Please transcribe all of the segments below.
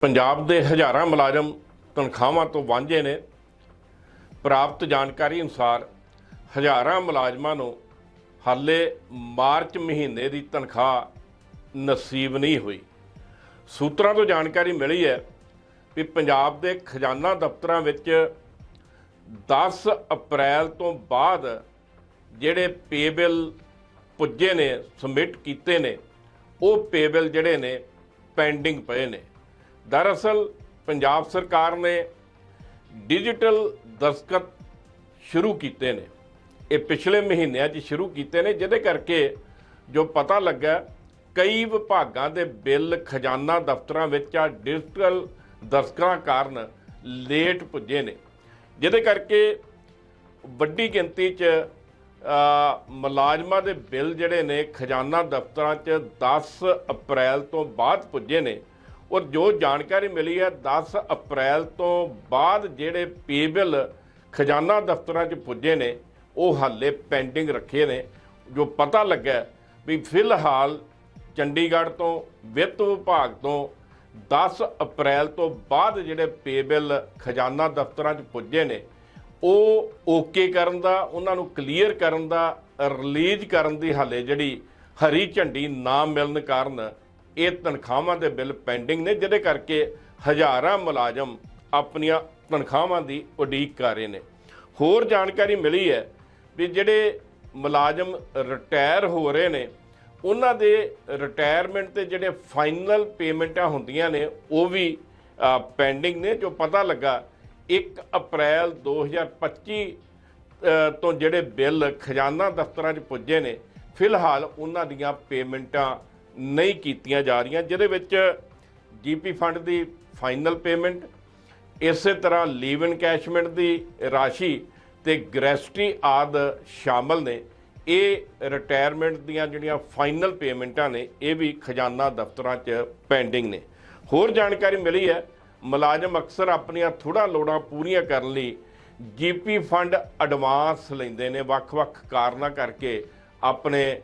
ਪੰਜਾਬ ਦੇ ਹਜ਼ਾਰਾਂ ਮੁਲਾਜ਼ਮ ਤਨਖਾਹਾਂ ਤੋਂ ਵਾਂਝੇ ਨੇ। ਪ੍ਰਾਪਤ ਜਾਣਕਾਰੀ ਅਨੁਸਾਰ ਹਜ਼ਾਰਾਂ ਮੁਲਾਜ਼ਮਾਂ ਨੂੰ ਹਾਲੇ ਮਾਰਚ ਮਹੀਨੇ ਦੀ ਤਨਖਾਹ ਨਸੀਬ ਨਹੀਂ ਹੋਈ। ਸੂਤਰਾਂ ਤੋਂ ਜਾਣਕਾਰੀ ਮਿਲੀ ਹੈ ਕਿ ਪੰਜਾਬ ਦੇ ਖਜ਼ਾਨਾ ਦਫ਼ਤਰਾਂ ਵਿੱਚ 10 ਅਪ੍ਰੈਲ ਤੋਂ ਬਾਅਦ ਜਿਹੜੇ ਪੇ ਬਿੱਲ ਪੁੱਜੇ ਨੇ, ਸਬਮਿਟ ਕੀਤੇ ਨੇ, ਉਹ ਪੇ ਬਿੱਲ ਜਿਹੜੇ ਨੇ, ਪੈਂਡਿੰਗ ਪਏ ਨੇ। ਦਰਅਸਲ ਪੰਜਾਬ ਸਰਕਾਰ ਨੇ ਡਿਜੀਟਲ ਦਸਤਖਤ ਸ਼ੁਰੂ ਕੀਤੇ ਨੇ ਇਹ ਪਿਛਲੇ ਮਹੀਨਿਆਂ 'ਚ ਸ਼ੁਰੂ ਕੀਤੇ ਨੇ ਜਿਹਦੇ ਕਰਕੇ ਜੋ ਪਤਾ ਲੱਗਾ ਕਈ ਵਿਭਾਗਾਂ ਦੇ ਬਿੱਲ ਖਜ਼ਾਨਾ ਦਫ਼ਤਰਾਂ ਵਿੱਚ ਆ ਡਿਜੀਟਲ ਦਸਤਖਤਾਂ ਕਾਰਨ ਲੇਟ ਪੁੱਜੇ ਨੇ ਜਿਹਦੇ ਕਰਕੇ ਵੱਡੀ ਗਿਣਤੀ 'ਚ ਮੁਲਾਜ਼ਮਾਂ ਦੇ ਬਿੱਲ ਜਿਹੜੇ ਨੇ ਖਜ਼ਾਨਾ ਦਫ਼ਤਰਾਂ 'ਚ 10 ਅਪ੍ਰੈਲ ਤੋਂ ਬਾਅਦ ਪੁੱਜੇ ਨੇ ਔਰ ਜੋ ਜਾਣਕਾਰੀ ਮਿਲੀ ਹੈ 10 ਅਪ੍ਰੈਲ ਤੋਂ ਬਾਅਦ ਜਿਹੜੇ ਪੇ ਬਿੱਲ ਖਜ਼ਾਨਾ ਦਫ਼ਤਰਾਂ 'ਚ ਪੁੱਜੇ ਨੇ, ਉਹ ਹਾਲੇ ਪੈਂਡਿੰਗ ਰੱਖੇ ਨੇ। ਜੋ ਪਤਾ ਲੱਗਾ ਵੀ ਫਿਲਹਾਲ ਚੰਡੀਗੜ੍ਹ ਤੋਂ ਵਿੱਤ ਵਿਭਾਗ ਤੋਂ 10 ਅਪ੍ਰੈਲ ਤੋਂ ਬਾਅਦ ਜਿਹੜੇ ਪੇ ਬਿੱਲ ਖਜ਼ਾਨਾ ਦਫ਼ਤਰਾਂ 'ਚ ਪੁੱਜੇ ਨੇ, ਉਹ ਓਕੇ ਕਰਨ ਦਾ, ਉਹਨਾਂ ਨੂੰ ਕਲੀਅਰ ਕਰਨ ਦਾ, ਰਿਲੀਜ਼ ਕਰਨ ਦੀ ਹਾਲੇ ਜਿਹੜੀ ਹਰੀ ਝੰਡੀ ਨਾ ਮਿਲਣ ਕਾਰਨ ਇਹ ਤਨਖਾਹਾਂ ਦੇ ਬਿੱਲ ਪੈਂਡਿੰਗ ਨੇ ਜਿਹਦੇ ਕਰਕੇ ਹਜ਼ਾਰਾਂ ਮੁਲਾਜ਼ਮ ਆਪਣੀਆਂ ਤਨਖਾਹਾਂ ਦੀ ਉਡੀਕ ਕਰ ਰਹੇ ਨੇ। ਹੋਰ ਜਾਣਕਾਰੀ ਮਿਲੀ ਹੈ ਵੀ ਜਿਹੜੇ ਮੁਲਾਜ਼ਮ ਰਿਟਾਇਰ ਹੋ ਰਹੇ ਨੇ ਉਹਨਾਂ ਦੇ ਰਿਟਾਇਰਮੈਂਟ ਤੇ ਜਿਹੜੇ ਫਾਈਨਲ ਪੇਮੈਂਟਾਂ ਹੁੰਦੀਆਂ ਨੇ ਉਹ ਵੀ ਪੈਂਡਿੰਗ ਨੇ ਜੋ ਪਤਾ ਲੱਗਾ 1 ਅਪ੍ਰੈਲ 2025 ਅ, ਤੋਂ ਜਿਹੜੇ ਬਿੱਲ ਖਜ਼ਾਨਾ ਦਫ਼ਤਰਾਂ 'ਚ ਪੁੱਜੇ ਨੇ ਫਿਲਹਾਲ ਉਹਨਾਂ ਦੀਆਂ ਪੇਮੈਂਟਾਂ ਨਹੀਂ ਕੀਤੀਆਂ ਜਾ ਰਹੀਆਂ, ਜਿਹਦੇ ਵਿੱਚ ਜੀਪੀ ਫੰਡ ਦੀ ਫਾਈਨਲ ਪੇਮੈਂਟ, ਇਸੇ ਤਰ੍ਹਾਂ ਲੀਵ ਇਨਕੈਸ਼ਮੈਂਟ ਦੀ ਰਾਸ਼ੀ ਤੇ ਗ੍ਰੈਸਟੀ ਆਦ ਸ਼ਾਮਲ ਨੇ। ਇਹ ਰਿਟਾਇਰਮੈਂਟ ਦੀਆਂ ਜਿਹੜੀਆਂ ਫਾਈਨਲ ਪੇਮੈਂਟਾਂ ਨੇ, ਇਹ ਵੀ ਖਜ਼ਾਨਾ ਦਫ਼ਤਰਾਂ 'ਚ ਪੈਂਡਿੰਗ ਨੇ। ਹੋਰ ਜਾਣਕਾਰੀ ਮਿਲੀ ਹੈ, ਮੁਲਾਜ਼ਮ ਅਕਸਰ ਆਪਣੀਆਂ ਥੋੜਾ ਲੋੜਾਂ ਪੂਰੀਆਂ ਕਰਨ ਲਈ ਜੀਪੀ ਫੰਡ ਐਡਵਾਂਸ ਲੈਂਦੇ ਨੇ। ਵੱਖ-ਵੱਖ ਕਾਰਨਾਂ ਕਰਕੇ ਆਪਣੇ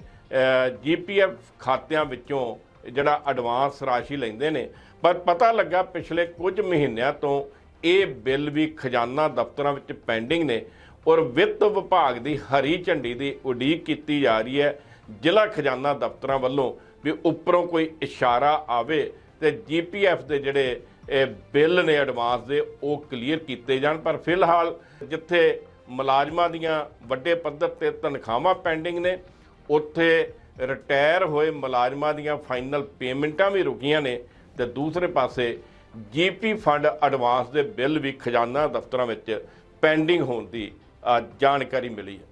ਜੀਪੀਐਫ ਖਾਤਿਆਂ ਵਿੱਚੋਂ ਜਿਹੜਾ ਐਡਵਾਂਸ ਰਾਸ਼ੀ ਲੈਂਦੇ ਨੇ, ਪਰ ਪਤਾ ਲੱਗਾ ਪਿਛਲੇ ਕੁਝ ਮਹੀਨਿਆਂ ਤੋਂ ਇਹ ਬਿੱਲ ਵੀ ਖਜ਼ਾਨਾ ਦਫ਼ਤਰਾਂ ਵਿੱਚ ਪੈਂਡਿੰਗ ਨੇ ਔਰ ਵਿੱਤ ਵਿਭਾਗ ਦੀ ਹਰੀ ਝੰਡੀ ਦੀ ਉਡੀਕ ਕੀਤੀ ਜਾ ਰਹੀ ਹੈ ਜ਼ਿਲ੍ਹਾ ਖਜ਼ਾਨਾ ਦਫ਼ਤਰਾਂ ਵੱਲੋਂ ਵੀ ਉੱਪਰੋਂ ਕੋਈ ਇਸ਼ਾਰਾ ਆਵੇ ਤੇ ਜੀਪੀਐਫ ਦੇ ਜਿਹੜੇ, ਇਹ ਬਿੱਲ ਨੇ ਐਡਵਾਂਸ ਦੇ, ਉਹ ਕਲੀਅਰ ਕੀਤੇ ਜਾਣ। ਪਰ ਫਿਲਹਾਲ ਜਿੱਥੇ ਮੁਲਾਜ਼ਮਾਂ ਦੀਆਂ ਵੱਡੇ ਪੱਧਰ ਤੇ ਤਨਖਾਹਾਂ ਪੈਂਡਿੰਗ ਨੇ ਉੱਥੇ ਰਿਟਾਇਰ ਹੋਏ ਮੁਲਾਜ਼ਮਾਂ ਦੀਆਂ ਫਾਈਨਲ ਪੇਮੈਂਟਾਂ ਵੀ ਰੁਕੀਆਂ ਨੇ ਤੇ ਦੂਸਰੇ ਪਾਸੇ ਜੀਪੀ ਫੰਡ ਐਡਵਾਂਸ ਦੇ ਬਿੱਲ ਵੀ ਖਜ਼ਾਨਾ ਦਫ਼ਤਰਾਂ ਵਿੱਚ ਪੈਂਡਿੰਗ ਹੋਣ ਦੀ ਜਾਣਕਾਰੀ ਮਿਲੀ ਹੈ।